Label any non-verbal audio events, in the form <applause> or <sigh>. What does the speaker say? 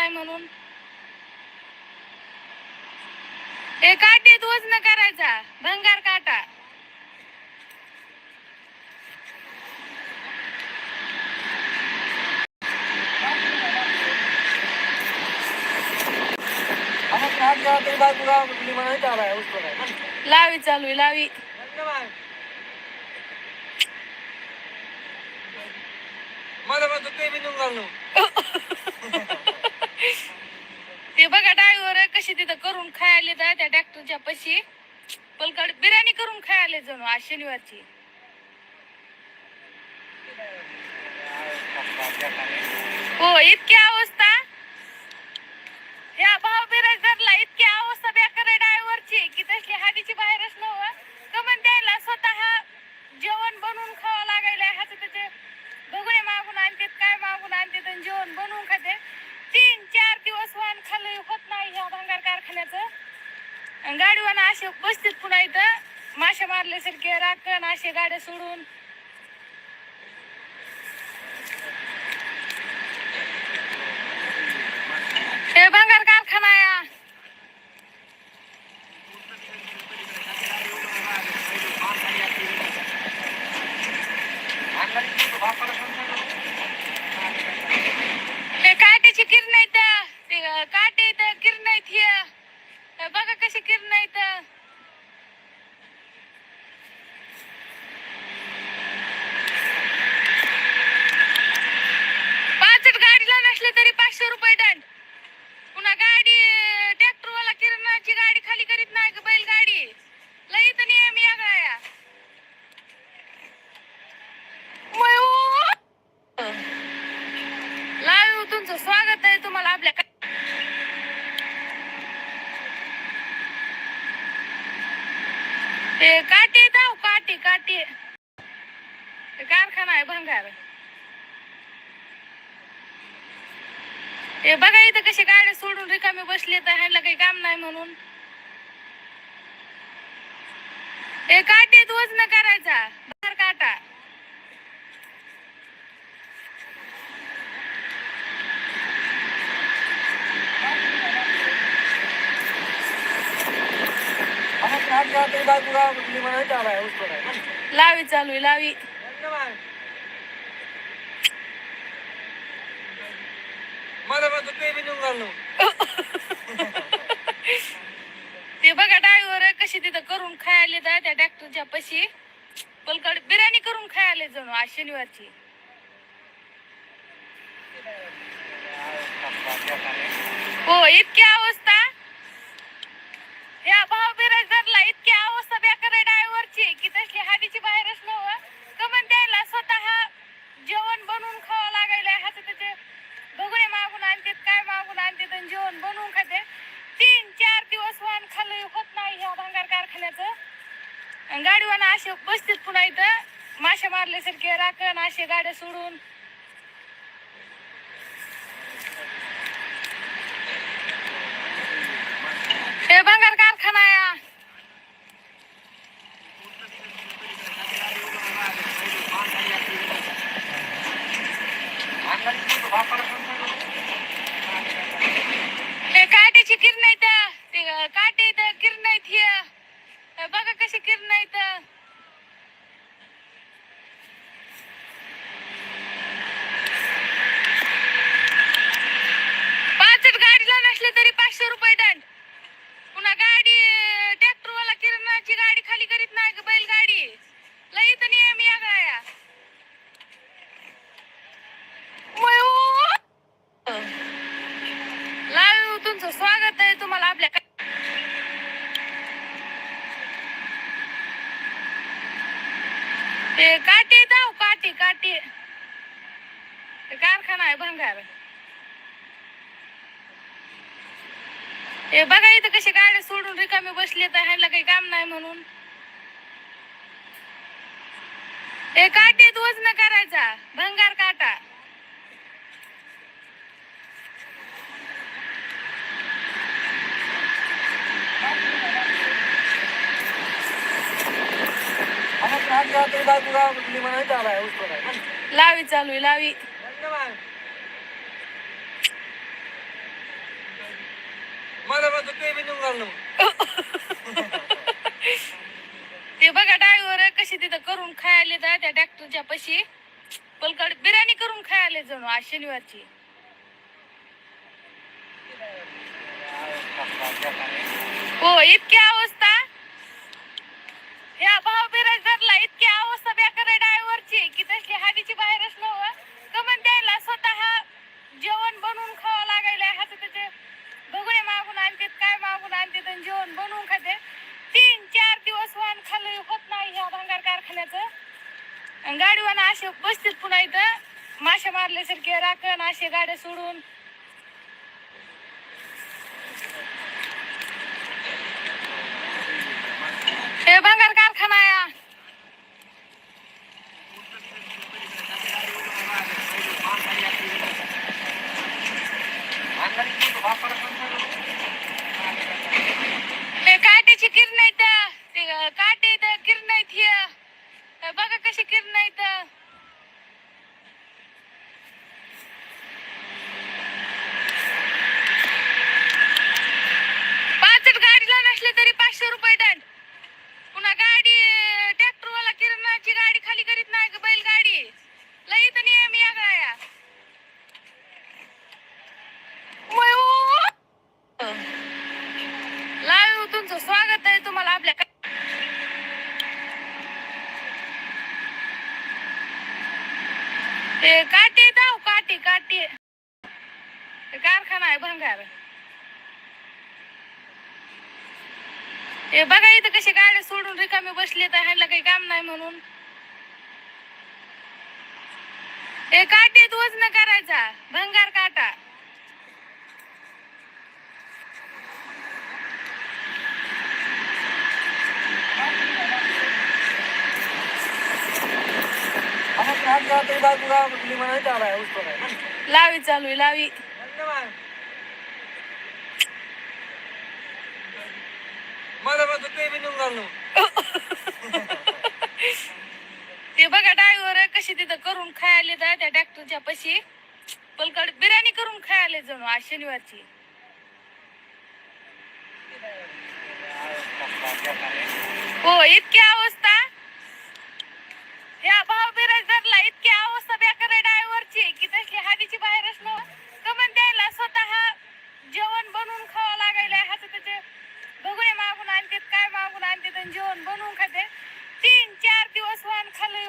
नाही म्हणून. हे काठीत वजन करायचा. भंगार काटा. लावी चालू आहे, लावी. मला म्हणतो ते नेऊन घालू <laughs> ते बघा ड्रायव्हर कशी तिथं करून खायले जा त्या डॉक्टरच्या पशी. पलकड बिर्याणी करून खायले जणू आज शनिवारची. हो इतकी अवस्था. या भाव बिराजदारला इतकी अवस्था बेकार आहे डायव्हरची की तसली हाडीची बाहेरच नव्ह कमन द्यायला स्वतः जेवण बनवून खावं लागायला ह्याचं त्याचे बघणे मागून आणतात काय मागून आणतात आणि जेवण बनवून गाडीवाना असे बसतात पुन्हा इथं. माशा मारल्यासारखे राखण असे गाड्या सोडून हे भंगार कारखाना या ते काट्याची किरण आहेत ते काटे आहेत किरण आहेत हे हे बघा कशी किरण आहेत पाचट गाडीला तरी पाचशे रुपये दंड. पुन्हा गाडी ट्रॅक्टरवाला किरणाची गाडी खाली करीत नाही ग बैलगाडी. लई तर नियम या गाया लाईव्ह तुमचं स्वागत आहे तुम्हाला आपल्या ते काटे धाव काटे काटे. कारखाना आहे भंगार. हे बघा इथं कशी गाड्या सोडून रिकामे बसले तर ह्याला काही काम नाही म्हणून. हे काटेत वजन करायचा. बाहेर काटा. लावी चालू लावी मला म्हणतो ते <laughs> ते बघा डायव्हर कशी तिथं करून खायले दा त्या डॅक्टरच्या पशी. पलकड बिर्याणी करून खायले जणू आज शनिवारची. हो इतकी अवस्था. या भाव बिराजदारला इतकी अवस्था बेकार आहे की तसली हादीची बाहेरच नव्हतं कमन द्यायला स्वतः जेवण बनवून खावं लागायला ह्याचं त्याचे बघणे मागून आणतात काय मागून आणतात आणि जेवण बनवून खाते तीन चार दिवस वाहन खाल्लं होत नाही ह्या भंगार कारखान्याचं आणि गाडीवाना असे बसतात पुन्हा इथं मारले मारल्यासारखे राखण असे गाड्या सोडून. हे भंगार कारखाना या ते काट्याची किरण आहेत ते काटे आहेत किरण आहेत हे बघा कशी किरण आहेत पाचट गाडीला नसले तरी पाचशे रुपये दंड पुन्हा गाडी ट्रॅक्टर वाला किरणाची गाडी खाली करीत नाही ग बैलगाडी लई तर नियम या गाया लाईव्ह तुमचं स्वागत आहे तुम्हाला आपल्या का- ते काटे दाव काटे काटे ते कारखाना आहे भंगार हे बघा इथं कशी गाड्या सोडून रिकामे बसले तर ह्याला काही काम नाही म्हणून. हे काटेत वजन करायचा भंगार काटा. लावी चालू आहे, लावी. मला ते ते बघा डायव्हर कशी तिथं करून खायला तर त्या डॅक्टरच्या पशी. पलकड बिर्याणी करून खायले जणू आज शनिवारची. हो इतकी अवस्था. ह्या भाव बिराजदारला इतकी अवस्था बेकार डायव्हरची की तसली हाडीची व्यवस्थित पुन्हा इथं. मासे मारल्यासारखे राखण असे गाड्या सोडून. हे भंगार कारखाना आहे हे काट्याची किरण आहेत ते काटे आहेत, किरण आहेत हे हे बघा कशी किरण आहेत पाचट गाडीला नसले तरी पाचशे रुपये दंड पुन्हा गाडी ट्रॅक्टर वाला किरणाची गाडी खाली करीत नाही ग बैलगाडी लई तर नियम या गाया लाईव्ह तुमचं स्वागत आहे तुम्हाला आपल्या का- ते काटे दाव काटे काटे. कारखाना आहे भंगार हे बघा इथं कशी गाड्या सोडून रिकामे बसले तर ह्याला काही काम नाही म्हणून. हे काटेत वजन करायचा. भंगार काटा. लावी चालू आहे लावी. ते बघा डायव्हर कशी तिथं करून खायले तर त्या डॅक्टरच्या पशी. पलकड बिर्याणी करून खायले जणू आज शनिवारची. हो इतकी अवस्था.